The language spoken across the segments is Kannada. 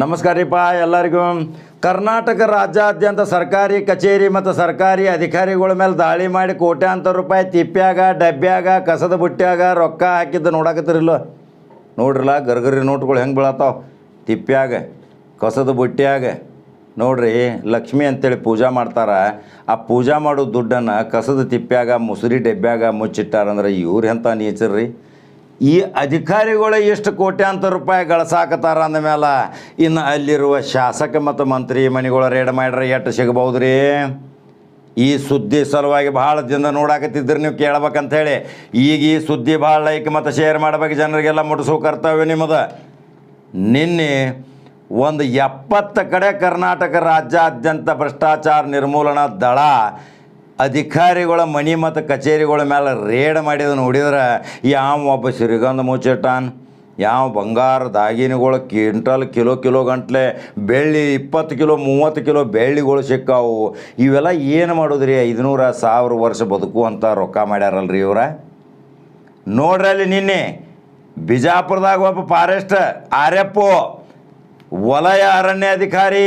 ನಮಸ್ಕಾರ ರೀಪ ಎಲ್ಲರಿಗೂ. ಕರ್ನಾಟಕ ರಾಜ್ಯಾದ್ಯಂತ ಸರ್ಕಾರಿ ಕಚೇರಿ ಮತ್ತು ಸರ್ಕಾರಿ ಅಧಿಕಾರಿಗಳ ಮೇಲೆ ದಾಳಿ ಮಾಡಿ ಕೋಟ್ಯಾಂತರ ರೂಪಾಯಿ ತಿಪ್ಪ್ಯಾಗ ಡಬ್ಬ್ಯಾಗ ಕಸದ ಬುಟ್ಟ್ಯಾಗ ರೊಕ್ಕ ಹಾಕಿದ್ದು ನೋಡಾಕತ್ತಿರಲ್ಲ ನೋಡ್ರಲ್ಲ ಗರ್ಗರಿ ನೋಟ್ಗಳು ಹೆಂಗೆ ಬೀಳತ್ತಾವ. ತಿಪ್ಪ್ಯಾಗ, ಕಸದ ಬುಟ್ಟ್ಯಾಗ ನೋಡ್ರಿ, ಲಕ್ಷ್ಮಿ ಅಂತೇಳಿ ಪೂಜಾ ಮಾಡ್ತಾರ. ಆ ಪೂಜಾ ಮಾಡೋ ದುಡ್ಡನ್ನು ಕಸದ ತಿಪ್ಪ್ಯಾಗ, ಮುಸುರಿ ಡಬ್ಬ್ಯಾಗ ಮುಚ್ಚಿಟ್ಟಾರಂದ್ರೆ ಇವ್ರು ಎಂಥ ನೇಚರ್ ರೀ ಈ ಅಧಿಕಾರಿಗಳು ಎಷ್ಟು ಕೋಟ್ಯಾಂತರ ರೂಪಾಯಿ ಅಂದ ಅಂದಮೇಲೆ ಇನ್ನು ಅಲ್ಲಿರುವ ಶಾಸಕ ಮತ್ತು ಮಂತ್ರಿ ಮನೆಗಳ ರೇಡ್ ಮಾಡ್ರೆ ಎಷ್ಟು ಸಿಗಬಹುದು ರೀ ಈ ಸುದ್ದಿ ಸಲುವಾಗಿ ಭಾಳ ದಿನ ನೋಡಾಕತ್ತಿದ್ರೆ ನೀವು ಕೇಳ್ಬೇಕಂತೇಳಿ. ಈಗ ಈ ಸುದ್ದಿ ಭಾಳ ಲೈಕ್ ಮತ್ತು ಶೇರ್ ಮಾಡ್ಬೇಕು ಜನರಿಗೆಲ್ಲ ಮುಟ್ಟಿಸೋ ಕರ್ತವ್ಯ ನಿಮ್ಮದು. ನಿನ್ನೆ ಒಂದು ಎಪ್ಪತ್ತು ಕಡೆ ಕರ್ನಾಟಕ ರಾಜ್ಯಾದ್ಯಂತ ಭ್ರಷ್ಟಾಚಾರ ನಿರ್ಮೂಲನಾ ದಳ ಅಧಿಕಾರಿಗಳ ಮನೆ ಮತ್ತು ಕಚೇರಿಗಳ ಮೇಲೆ ರೇಡ್ ಮಾಡಿದ ನೋಡಿದ್ರೆ, ಯಾವ ಒಬ್ಬ ಶ್ರೀಗಂಧ ಮುಚ್ಚಿಟ್ಟಾನ, ಯಾವ ಬಂಗಾರ ದಾಗಿನಿಗಳು ಕ್ವಿಂಟಲ್ ಕಿಲೋ ಕಿಲೋ ಗಂಟ್ಲೆ ಬೆಳ್ಳಿ ಇಪ್ಪತ್ತು ಕಿಲೋ, ಮೂವತ್ತು ಕಿಲೋ ಬೆಳ್ಳಿಗಳು ಸಿಕ್ಕಾವು. ಇವೆಲ್ಲ ಏನು ಮಾಡೋದ್ರಿ? ಐದುನೂರ ಸಾವಿರ ವರ್ಷ ಬದುಕುವಂಥ ರೊಕ್ಕ ಮಾಡ್ಯಾರಲ್ರಿ ಇವ್ರ? ನೋಡ್ರಿ ಅಲ್ಲಿ ನಿನ್ನೆ ಬಿಜಾಪುರದಾಗ ಒಬ್ಬ ಫಾರೆಸ್ಟ್ ಆರ್ ಎಫ್ ವಲಯ ಅರಣ್ಯಾಧಿಕಾರಿ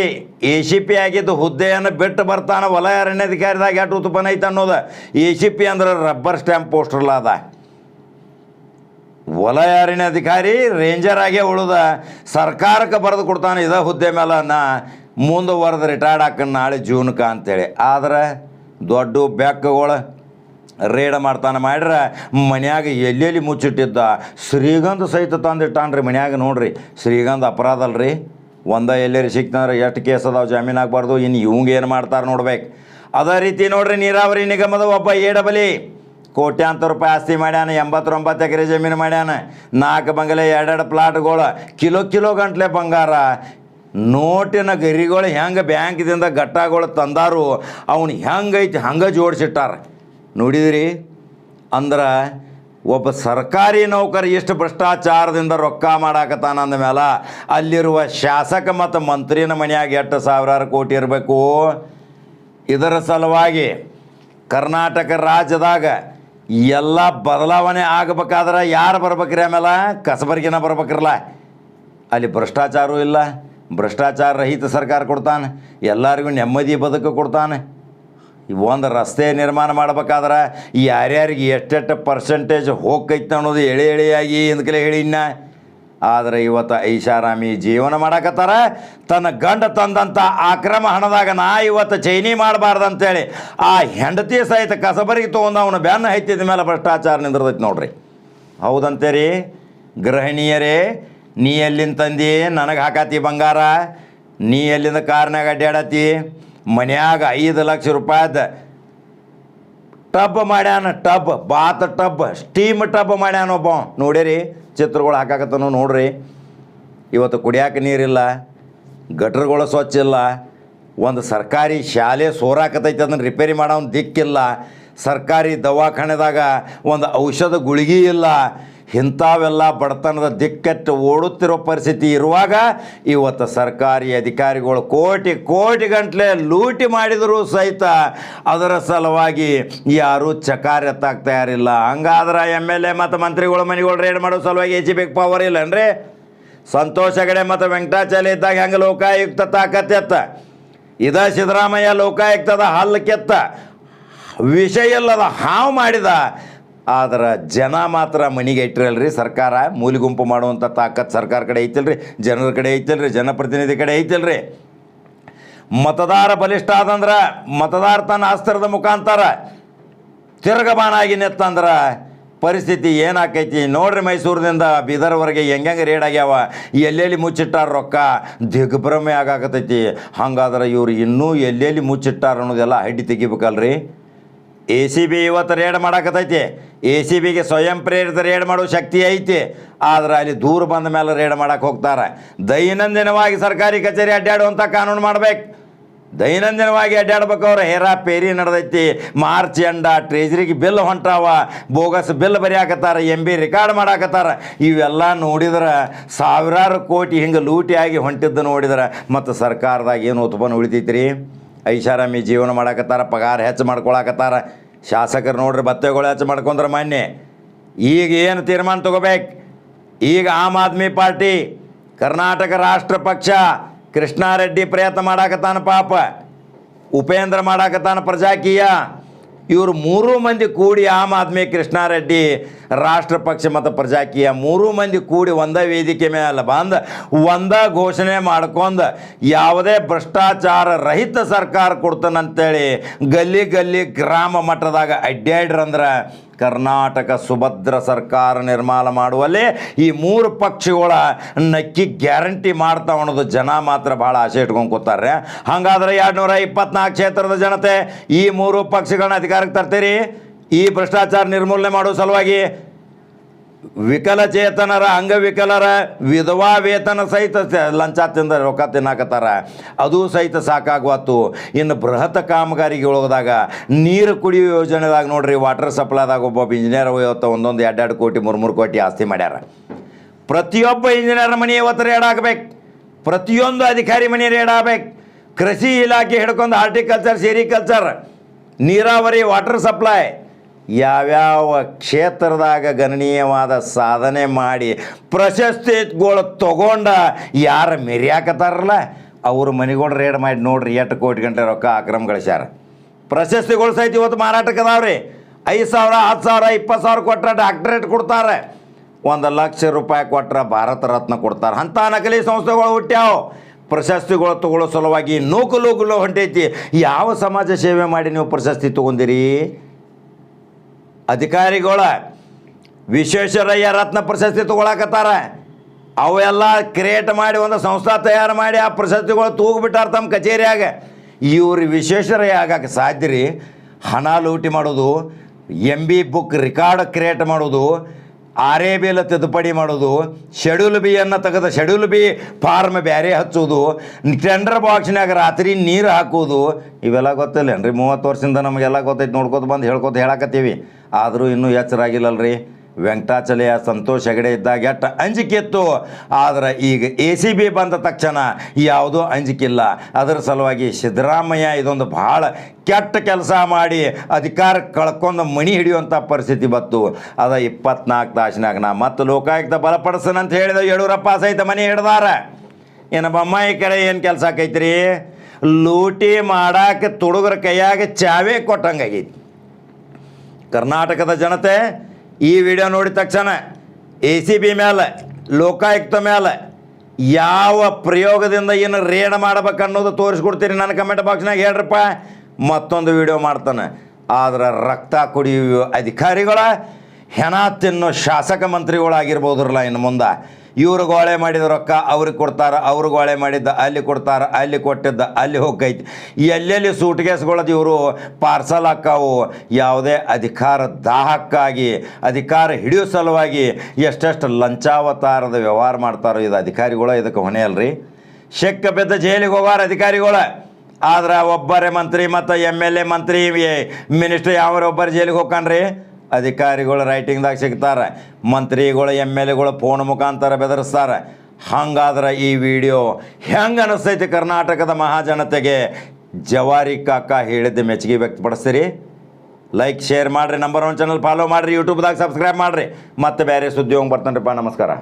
ಎ ಸಿ ಪಿ ಆಗಿದ್ದು ಹುದ್ದೆಯನ್ನು ಬಿಟ್ಟು ಬರ್ತಾನೆ ವಲಯ ಅರಣ್ಯಾಧಿಕಾರಿದಾಗ ಎಷ್ಟು ಉತ್ಪನ್ನ ಐತೆ ಅನ್ನೋದು ಎ ಸಿ ಪಿ ಅಂದ್ರೆ ರಬ್ಬರ್ ಸ್ಟ್ಯಾಂಪ್ ಪೋಸ್ಟರ್ಲ ಅದ. ವಲಯ ಅರಣ್ಯಾಧಿಕಾರಿ, ರೇಂಜರ್ ಆಗೇ ಉಳಿದ ಸರ್ಕಾರಕ್ಕೆ ಬರೆದು ಕೊಡ್ತಾನೆ, ಇದ ಹುದ್ದೆ ಮೇಲೆ ನಾ ಮುಂದುವರೆದು ರಿಟೈರ್ಡ್ ಹಾಕೊಂಡು ನಾಳೆ ಜೂನ್ಕ ಅಂತೇಳಿ. ಆದ್ರೆ ದೊಡ್ಡ ಬೆಕ್ಕಗಳು ರೇಡ್ ಮಾಡ್ತಾನೆ ಮಾಡ್ರೆ, ಮನ್ಯಾಗ ಎಲ್ಲೆಲ್ಲಿ ಮುಚ್ಚಿಟ್ಟಿದ್ದ? ಶ್ರೀಗಂಧ ಸಹಿತ ತಂದಿಟ್ಟಾನ್ರಿ ಮನ್ಯಾಗ ನೋಡ್ರಿ. ಶ್ರೀಗಂಧ ಅಪರಾಧ ಅಲ್ರಿ. ಒಂದ ಎಲ್ಲೇರಿ ಸಿಕ್ತಂದ್ರೆ ಎಷ್ಟು ಕೇಸ್ ಅದಾವ ಜಾಮೀನು ಆಗಬಾರ್ದು ಇನ್ನು ಇವಂಗೆ ಏನು ಮಾಡ್ತಾರೆ ನೋಡ್ಬೇಕು. ಅದೇ ರೀತಿ ನೋಡ್ರಿ ನೀರಾವರಿ ನಿಗಮದ ಒಬ್ಬ ಎ ಡಬಲಿ ಕೋಟ್ಯಾಂತರ ರೂಪಾಯಿ ಆಸ್ತಿ ಮಾಡ್ಯಾನ, ಎಂಬತ್ತೊಂಬತ್ತು ಎಕರೆ ಜಮೀನು ಮಾಡ್ಯಾನ. ನಾಲ್ಕು ಬಂಗಲೆ ಎರಡೆರಡು ಪ್ಲಾಟ್ಗಳು ಕಿಲೋ ಕಿಲೋ ಗಂಟ್ಲೆ ಬಂಗಾರ. ನೋಟಿನ ಗರಿಗಳು ಹೆಂಗೆ ಬ್ಯಾಂಕ್ದಿಂದ ಗಟ್ಟಾಗಳು ತಂದಾರು, ಅವ್ನು ಹೆಂಗೈತಿ ಹಂಗೆ ಜೋಡಿಸಿಟ್ಟಾರ. ನೋಡಿದಿರಿ? ಅಂದ್ರೆ ಒಬ್ಬ ಸರ್ಕಾರಿ ನೌಕರ ಎಷ್ಟು ಭ್ರಷ್ಟಾಚಾರದಿಂದ ರೊಕ್ಕ ಮಾಡಾಕತ್ತಾನ ಅಂದಮೇಲೆ ಅಲ್ಲಿರುವ ಶಾಸಕ ಮತ್ತು ಮಂತ್ರಿನ ಮನೆಯಾಗ ಎಷ್ಟು ಸಾವಿರಾರು ಕೋಟಿ ಇರಬೇಕು? ಇದರ ಸಲುವಾಗಿ ಕರ್ನಾಟಕ ರಾಜ್ಯದಾಗ ಎಲ್ಲ ಬದಲಾವಣೆ ಆಗಬೇಕಾದ್ರೆ ಯಾರು ಬರ್ಬೇಕ್ರಿ ಆಮೇಲೆ? ಕಸಬರ್ಗಿನ ಬರ್ಬೇಕ್ರಲ್ಲ. ಅಲ್ಲಿ ಭ್ರಷ್ಟಾಚಾರವೂ ಇಲ್ಲ. ಭ್ರಷ್ಟಾಚಾರ ರಹಿತ ಸರ್ಕಾರ ಕೊಡ್ತಾನೆ. ಎಲ್ಲರಿಗೂ ನೆಮ್ಮದಿ ಬದುಕು ಕೊಡ್ತಾನೆ. ಒಂದು ರಸ್ತೆ ನಿರ್ಮಾಣ ಮಾಡ್ಬೇಕಾದ್ರೆ ಯಾರ್ಯಾರಿಗೆ ಎಷ್ಟೆಷ್ಟು ಪರ್ಸೆಂಟೇಜ್ ಹೋಗೈತೆ ಅನ್ನೋದು ಎಳೆ ಎಳೆಯಾಗಿ ಹೇಳಿ ಇನ್ನ. ಆದರೆ ಇವತ್ತು ಐಷಾರಾಮಿ ಜೀವನ ಮಾಡಕತ್ತಾರ. ತನ್ನ ಗಂಡ ತಂದಂಥ ಅಕ್ರಮ ಹಣದಾಗ ನಾ ಇವತ್ತು ಚೈನಿ ಮಾಡಬಾರ್ದು ಅಂತೇಳಿ ಆ ಹೆಂಡತಿ ಸಹಿತ ಕಸಬರಿಗೆ ತೊಗೊಂಡು ಅವನು ಬೆನ್ನ ಹೈತಿದ ಮೇಲೆ ಭ್ರಷ್ಟಾಚಾರ ನಿಂದಿರ್ತೈತಿ ನೋಡ್ರಿ. ಹೌದಂತೇರಿ? ಗೃಹಿಣಿಯರೇ, ನೀ ಎಲ್ಲಿಂದ ತಂದಿ? ನನಗೆ ಹಾಕಾತಿ ಬಂಗಾರ. ನೀ ಎಲ್ಲಿಂದ ಕಾರ್ನಾಗ ಅಡ್ಡಾಡತಿ ಮನ್ಯಾಗ ಐದು ಲಕ್ಷ ರೂಪಾಯ್ದ ಟಬ್ ಮಾಡ್ಯಾನ, tub, bath tub, steam tub ಮಾಡ್ಯಾನ ಒಬ್ಬ. ನೋಡಿರಿ ಚಿತ್ರಗಳು ಹಾಕಾಕತ್ತನು ನೋಡ್ರಿ. ಇವತ್ತು ಕುಡಿಯಾಕ ನೀರಿಲ್ಲ, ಗಟ್ರಗಳು ಸ್ವಚ್ಛ ಇಲ್ಲ, ಒಂದು ಸರ್ಕಾರಿ ಶಾಲೆ ಸೋರಾಕತೈತಿ ಅದನ್ನು ರಿಪೇರಿ ಮಾಡೋ ದಿಕ್ಕಿಲ್ಲ, ಸರ್ಕಾರಿ ದವಾಖಾನೆದಾಗ ಒಂದು ಔಷಧ ಗುಳಿಗೆ ಇಲ್ಲ ಇಂಥವೆಲ್ಲ ಬಡತನದ ದಿಕ್ಕಟ್ಟು ಓಡುತ್ತಿರೋ ಪರಿಸ್ಥಿತಿ ಇರುವಾಗ ಇವತ್ತು ಸರ್ಕಾರಿ ಅಧಿಕಾರಿಗಳು ಕೋಟಿ ಕೋಟಿ ಗಂಟಲೆ ಲೂಟಿ ಮಾಡಿದರೂ ಸಹಿತ ಅದರ ಸಲುವಾಗಿ ಯಾರೂ ಚಕಾರ ತಯಾರಿಲ್ಲ ಹಂಗಾದ್ರೆ ಎಂ ಎಲ್ ಎ ಮತ್ತು ಮಂತ್ರಿಗಳು ಮನೆಗಳು ರೇಡ್ ಮಾಡೋ ಸಲುವಾಗಿ ಎಚ್ ಬೇಕು ಪವರ್ ಇಲ್ಲನ್ರಿ? ಸಂತೋಷ ಹೆಗಡೆ ಮತ್ತು ವೆಂಕಟಾಚಲ ಇದ್ದಾಗ ಹೆಂಗೆ ಲೋಕಾಯುಕ್ತ ತಾಕತ್ತೆತ್ತ ಇದ ಸಿದ್ದರಾಮಯ್ಯ ಲೋಕಾಯುಕ್ತದ ಹಲ್ಲು ಕೆತ್ತ? ವಿಷಯ ಇಲ್ಲದ ಹಾವು ಮಾಡಿದ ಆದ್ರೆ ಜನ ಮಾತ್ರ ಮನೆಗೆ ಇಟ್ಟಿರಲ್ರಿ ಸರ್ಕಾರ. ಮೂಲಿ ಗುಂಪು ಮಾಡುವಂಥ ತಾಕತ್ತು ಸರ್ಕಾರ ಕಡೆ ಐತಿಲ್ರಿ, ಜನರ ಕಡೆ ಐತಿಲ್ರಿ, ಜನಪ್ರತಿನಿಧಿ ಕಡೆ ಐತಿಲ್ರಿ. ಮತದಾರ ಬಲಿಷ್ಠ ಆದಂದ್ರೆ ಮತದಾರ ತನ್ನ ಅಸ್ತ್ರದ ಮುಖಾಂತರ ತಿರುಗಬಾಣಾಗಿ ನೆತ್ತಂದ್ರೆ ಪರಿಸ್ಥಿತಿ ಏನಾಕೈತಿ ನೋಡ್ರಿ ಮೈಸೂರಿನಿಂದ ಬೀದರ್ವರೆಗೆ ಹೆಂಗೆ ರೇಡ್ ಆಗ್ಯಾವ, ಎಲ್ಲೆಲ್ಲಿ ಮುಚ್ಚಿಟ್ಟಾರ ರೊಕ್ಕ, ದಿಗ್ಭ್ರಮೆ ಆಗಾಕತೈತಿ ಹಂಗಾದ್ರೆ ಇವ್ರು ಇನ್ನೂ ಎಲ್ಲೆಲ್ಲಿ ಮುಚ್ಚಿಟ್ಟಾರ ಅನ್ನೋದೆಲ್ಲ ಹಡ್ಡಿ ತೆಗಿಬೇಕಲ್ರಿ. ಎ ಸಿ ಬಿ ಇವತ್ತು ರೇಡ್ ಮಾಡಾಕತೈತಿ ಎ ಸಿ ಬಿಗೆ ಸ್ವಯಂ ಪ್ರೇರಿತ ರೇಡ್ ಮಾಡೋ ಶಕ್ತಿ ಐತಿ. ಆದ್ರೆ ಅಲ್ಲಿ ದೂರ ಬಂದ ಮೇಲೆ ರೇಡ್ ಮಾಡಕ್ಕೆ ಹೋಗ್ತಾರೆ. ದೈನಂದಿನವಾಗಿ ಸರ್ಕಾರಿ ಕಚೇರಿ ಅಡ್ಡಾಡುವಂಥ ಕಾನೂನು ಮಾಡ್ಬೇಕು. ದೈನಂದಿನವಾಗಿ ಅಡ್ಡಾಡ್ಬೇಕು ಅವ್ರು. ಹೇರಾ ಪೇರಿ ನಡೆದೈತಿ. ಮಾರ್ಚ್ ಎಂಡ ಟ್ರೇಜರಿಗೆ ಬಿಲ್ ಹೊಂಟಾವ ಬೋಗಸ್ ಬಿಲ್ ಬರೆಯಾಕತ್ತಾರ. ಎಂ ಬಿ ರೆಕಾರ್ಡ್ ಮಾಡಾಕತ್ತಾರ. ಇವೆಲ್ಲ ನೋಡಿದ್ರೆ ಸಾವಿರಾರು ಕೋಟಿ ಹಿಂಗೆ ಲೂಟಿಯಾಗಿ ಹೊಂಟಿದ್ದು ನೋಡಿದ್ರೆ. ಮತ್ತು ಸರ್ಕಾರದಾಗ ಏನು ಉತ್ಪನ್ನ ಉಳಿತೈತ್ರಿ? ಐಷಾರಾಮಿ ಜೀವನ ಮಾಡಾಕತ್ತಾರ, ಪಗಾರ ಹೆಚ್ಚು ಮಾಡ್ಕೊಳಕತ್ತಾರ. ಶಾಸಕರು ನೋಡ್ರಿ ಭತ್ತೆಗಳು ಹೆಚ್ಚು ಮಾಡ್ಕೊಂಡ್ರೆ ಮಾನ್ಯ. ಈಗ ಏನು ತೀರ್ಮಾನ ತಗೋಬೇಕು? ಈಗ ಆಮ್ ಆದ್ಮಿ ಪಾರ್ಟಿ, ಕರ್ನಾಟಕ ರಾಷ್ಟ್ರ ಪಕ್ಷ, ಕೃಷ್ಣಾರೆಡ್ಡಿ ಪ್ರಯತ್ನ ಮಾಡಾಕತ್ತಾನ ಪಾಪ. ಉಪೇಂದ್ರ ಮಾಡಾಕತ್ತಾನ ಪ್ರಜಾಕೀಯ. ಇವರು ಮೂರು ಮಂದಿ ಕೂಡಿ ಆಮ್ ಆದ್ಮಿ ಕೃಷ್ಣಾರೆಡ್ಡಿ, ರಾಷ್ಟ್ರ ಪಕ್ಷ ಮತ್ತು ಪ್ರಜಾಕೀಯ ಮೂರು ಮಂದಿ ಕೂಡಿ ಒಂದೇ ವೇದಿಕೆ ಮೇಲೆ ಬಂದು ಒಂದೇ ಘೋಷಣೆ ಮಾಡ್ಕೊಂಡು ಯಾವುದೇ ಭ್ರಷ್ಟಾಚಾರ ರಹಿತ ಸರ್ಕಾರ ಕೊಡ್ತಾನಂತೇಳಿ ಗಲ್ಲಿ ಗಲ್ಲಿ ಗ್ರಾಮ ಮಟ್ಟದಾಗ ಅಡ್ಡಾಡ್ರಂದ್ರೆ ಕರ್ನಾಟಕ ಸುಭದ್ರ ಸರ್ಕಾರ ನಿರ್ಮಾಣ ಮಾಡುವಲ್ಲಿ ಈ ಮೂರು ಪಕ್ಷಗಳ ನಕ್ಕಿ ಗ್ಯಾರಂಟಿ ಮಾಡ್ತಾವ ಅನ್ನೋದು ಜನ ಮಾತ್ರ ಭಾಳ ಆಸೆ ಇಟ್ಕೊಂಡು ಕೂತಾರೆ ಹಾಗಾದ್ರೆ ಎರಡು ನೂರ ಇಪ್ಪತ್ನಾಲ್ಕು ಕ್ಷೇತ್ರದ ಜನತೆ ಈ ಮೂರು ಪಕ್ಷಗಳನ್ನ ಅಧಿಕಾರಕ್ಕೆ ತರ್ತೀರಿ? ಈ ಭ್ರಷ್ಟಾಚಾರ ನಿರ್ಮೂಲನೆ ಮಾಡೋ ಸಲುವಾಗಿ ವಿಕಲಚೇತನರ, ಅಂಗವಿಕಲರ, ವಿಧವಾ ವೇತನ ಸಹಿತ ಲಂಚ ತಿಂದ ರೊಕ್ಕ ತಿನ್ನಾಕತ್ತಾರ. ಅದು ಸಹಿತ ಸಾಕಾಗುವತ್ತು ಇನ್ನು ಬೃಹತ್ ಕಾಮಗಾರಿಗೆ ಹೋಗಿದಾಗ ನೀರು ಕುಡಿಯೋ ಯೋಜನೆದಾಗ ನೋಡ್ರಿ ವಾಟರ್ ಸಪ್ಲೈದಾಗ ಒಬ್ಬೊಬ್ಬ ಇಂಜಿನಿಯರ್ ಇವತ್ತು ಒಂದೊಂದು ಎರಡೆರಡು ಕೋಟಿ, ಮೂರು ಮೂರು ಕೋಟಿ ಆಸ್ತಿ ಮಾಡ್ಯಾರ. ಪ್ರತಿಯೊಬ್ಬ ಇಂಜಿನಿಯರ್ ಮನೆ ಇವತ್ತು ರೇಡ್ ಆಗ್ಬೇಕು. ಪ್ರತಿಯೊಂದು ಅಧಿಕಾರಿ ಮನೆ ರೇಡ್ ಆಗ್ಬೇಕು. ಕೃಷಿ ಇಲಾಖೆ ಹಿಡ್ಕೊಂಡು ಹಾರ್ಟಿಕಲ್ಚರ್ ಸೆರಿಕಲ್ಚರ್ ನೀರಾವರಿ ವಾಟರ್ ಸಪ್ಲೈ ಯಾವ್ಯಾವ ಕ್ಷೇತ್ರದಾಗ ಗಣನೀಯವಾದ ಸಾಧನೆ ಮಾಡಿ ಪ್ರಶಸ್ತಿಗಳು ತಗೊಂಡ ಯಾರು ಮೆರ್ಯಾಕತ್ತಾರಲ್ಲ? ಅವರು ಮನೆಗಳು ರೇಡ್ ಮಾಡಿ ನೋಡ್ರಿ ಎಷ್ಟು ಕೋಟಿ ಗಂಟೆ ರೊಕ್ಕ ಅಕ್ರಮ ಗಳಿಸ್ಯಾರ. ಪ್ರಶಸ್ತಿಗಳು ಸಹಿತ ಇವತ್ತು ಮಾರಾಟಕ್ಕೆ ಅದಾವ್ರಿ. ಐದು ಸಾವಿರ, ಹತ್ತು ಸಾವಿರ, ಇಪ್ಪತ್ತು ಸಾವಿರ ಕೊಟ್ಟರೆ ಡಾಕ್ಟರೇಟ್ ಕೊಡ್ತಾರೆ. ಒಂದು ಲಕ್ಷ ರೂಪಾಯಿ ಕೊಟ್ಟರೆ ಭಾರತ ರತ್ನ ಕೊಡ್ತಾರೆ. ಅಂಥ ನಕಲಿ ಸಂಸ್ಥೆಗಳು ಹುಟ್ಟ್ಯಾವ ಪ್ರಶಸ್ತಿಗಳು ತಗೊಳ್ಳೋ ಸಲುವಾಗಿ ನೂಕು ಲೂಕುಲು ಹೊಂಟೈತಿ. ಯಾವ ಸಮಾಜ ಸೇವೆ ಮಾಡಿ ನೀವು ಪ್ರಶಸ್ತಿ ತೊಗೊಂಡಿರಿ ಅಧಿಕಾರಿಗಳ ವಿಶ್ವೇಶ್ವರಯ್ಯ ರತ್ನ ಪ್ರಶಸ್ತಿ ತಗೊಳಕತ್ತಾರ. ಅವೆಲ್ಲ ಕ್ರಿಯೇಟ್ ಮಾಡಿ ಒಂದು ಸಂಸ್ಥೆ ತಯಾರು ಮಾಡಿ ಆ ಪ್ರಶಸ್ತಿಗಳು ತೂಗ್ಬಿಟ್ಟಾರ ತಮ್ಮ ಕಚೇರಿಯಾಗ. ಇವ್ರು ವಿಶ್ವೇಶ್ವರಯ್ಯ ಆಗಕ್ಕೆ ಸಾಧ್ಯ ರೀ. ಹಣ ಲೂಟಿ ಮಾಡೋದು M B book record create ಮಾಡೋದು ಆರ್ ಎ ತಿದ್ದುಪಡಿ ಮಾಡೋದು, ಶೆಡ್ಯೂಲ್ ಬಿಯನ್ನು ತೆಗೆದ ಶೆಡ್ಯೂಲ್ ಬಿ ಫಾರ್ಮ್ ಬ್ಯಾರೆ ಹಚ್ಚೋದು ಟೆಂಡರ್ ಬಾಕ್ಸ್ನಾಗ ರಾತ್ರಿ ನೀರು ಹಾಕೋದು, ಇವೆಲ್ಲ ಗೊತ್ತಿಲ್ಲೇನ್ರಿ? ಮೂವತ್ತು ವರ್ಷದಿಂದ ನಮಗೆಲ್ಲ ಗೊತ್ತೈತೆ, ನೋಡ್ಕೋತ ಬಂದು ಹೇಳ್ಕೊತ ಹೇಳಕತ್ತೀವಿ. ಆದರೂ ಇನ್ನೂ ಎಚ್ಚರಾಗಿಲ್ಲಲ್ರಿ. ವೆಂಕಟಾಚಲಯ ಸಂತೋಷ್ ಹೆಗಡೆ ಇದ್ದಾಗ ಎಟ್ಟ ಅಂಜಿಕೆ ಇತ್ತು. ಆದ್ರೆ ಈಗ ಎ ಸಿ ಬಿ ಬಂದ ತಕ್ಷಣ ಯಾವುದೂ ಅಂಜಿಕಿಲ್ಲ ಅದರ ಸಲುವಾಗಿ ಸಿದ್ದರಾಮಯ್ಯ ಇದೊಂದು ಭಾಳ ಕೆಟ್ಟ ಕೆಲಸ ಮಾಡಿ ಅಧಿಕಾರ ಕಳ್ಕೊಂಡು ಮಣಿ ಹಿಡಿಯುವಂಥ ಪರಿಸ್ಥಿತಿ ಬತ್ತು ಅದ ಇಪ್ಪತ್ನಾಲ್ಕು ತಾಸಿನಾಗ ನಾ ಮತ್ತು ಲೋಕಾಯುಕ್ತ ಬಲಪಡಿಸನಂತ ಹೇಳಿದ ಯಡಿಯೂರಪ್ಪ ಸಹಿತ ಮನೆ ಹಿಡ್ದಾರ. ಏನು ಬೊಮ್ಮಾಯಿ ಕಡೆ ಏನು ಕೆಲಸ ಆಕೈತ್ರಿ? ಲೂಟಿ ಮಾಡಾಕ ತುಡುಗರ ಕೈಯಾಗ ಚಾವೇ ಕೊಟ್ಟಂಗಾಗೈತಿ. ಕರ್ನಾಟಕದ ಜನತೆ ಈ ವಿಡಿಯೋ ನೋಡಿದ ತಕ್ಷಣ ಎ ಸಿ ಬಿ ಮೇಲೆ ಲೋಕಾಯುಕ್ತ ಮೇಲೆ ಯಾವ ಪ್ರಯೋಗದಿಂದ ಏನು ರೇಡ್ ಮಾಡ್ಬೇಕು ಅನ್ನೋದು ತೋರಿಸ್ಕೊಡ್ತೀರಿ ನನ್ನ ಕಮೆಂಟ್ ಬಾಕ್ಸ್ನಾಗ ಹೇಳ್ರಪ್ಪ. ಮತ್ತೊಂದು ವಿಡಿಯೋ ಮಾಡ್ತಾನೆ. ಆದ್ರೆ ರಕ್ತ ಕುಡಿಯುವ ಅಧಿಕಾರಿಗಳ ಹೆಣ ತಿನ್ನೋ ಶಾಸಕ ಮಂತ್ರಿಗಳಾಗಿರ್ಬೋದ್ರಲ್ಲ ಇನ್ನು ಮುಂದೆ. ಇವ್ರು ಗೋಳೆ ಮಾಡಿದ ರೊಕ್ಕ ಅವ್ರಿಗೆ ಕೊಡ್ತಾರೆ ಅವ್ರು ಗೋಳೆ ಮಾಡಿದ್ದ ಅಲ್ಲಿ ಕೊಡ್ತಾರೆ, ಅಲ್ಲಿ ಕೊಟ್ಟಿದ್ದ ಅಲ್ಲಿ ಹೋಗೈತಿ. ಎಲ್ಲೆಲ್ಲಿ ಸೂಟ್ಕೇಸ್ಗಳದ್ದು ಇವರು ಪಾರ್ಸಲ್ ಹಾಕಾವು, ಯಾವುದೇ ಅಧಿಕಾರ ದಾಹಕ್ಕಾಗಿ, ಅಧಿಕಾರ ಹಿಡಿಯೋ ಸಲುವಾಗಿ ಎಷ್ಟೆಷ್ಟು ಲಂಚಾವತಾರದ ವ್ಯವಹಾರ ಮಾಡ್ತಾರೋ ಇದು ಅಧಿಕಾರಿಗಳು, ಇದಕ್ಕೆ ಹೊಣೆ ಅಲ್ರಿ? ಶೆಕ್ಕ ಬಿದ್ದ ಜೈಲಿಗೆ ಹೋಗಾರ ಅಧಿಕಾರಿಗಳ. ಆದ್ರೆ ಒಬ್ಬರೇ ಮಂತ್ರಿ ಮತ್ತು ಎಂ ಎಲ್ ಎ ಮಂತ್ರಿ ಮಿನಿಸ್ಟ್ರಿ ಯಾವ ಒಬ್ಬರು ಜೈಲಿಗೆ ಹೋಗ್ಕನ್ರಿ ಅಧಿಕಾರಿಗಳು ರೈಟಿಂಗ್ದಾಗ ಸಿಗ್ತಾರೆ, ಮಂತ್ರಿಗಳು, ಎಂ ಎಲ್ ಎಗಳು ಫೋನ್ ಮುಖಾಂತರ ಬೆದರಿಸ್ತಾರೆ. ಹಂಗಾದ್ರೆ ಈ ವಿಡಿಯೋ ಹೆಂಗೆ ಅನಿಸ್ತೈತಿ ಕರ್ನಾಟಕದ ಮಹಾಜನತೆಗೆ? ಜವಾರಿ ಕಾಕ ಹೇಳಿದ್ದ ಮೆಚ್ಚುಗೆ ವ್ಯಕ್ತಪಡಿಸ್ತೀರಿ? ಲೈಕ್ ಶೇರ್ ಮಾಡಿರಿ ನಂಬರ್ ಒನ್ ಚಾನಲ್ ಫಾಲೋ ಮಾಡಿರಿ ಯೂಟ್ಯೂಬ್ದಾಗ ಸಬ್ಸ್ಕ್ರೈಬ್ ಮಾಡಿರಿ. ಮತ್ತೆ ಬೇರೆ ಸುದ್ದಿ ಹೋಗಿ ಬರ್ತಾನೆ ನಮಸ್ಕಾರ.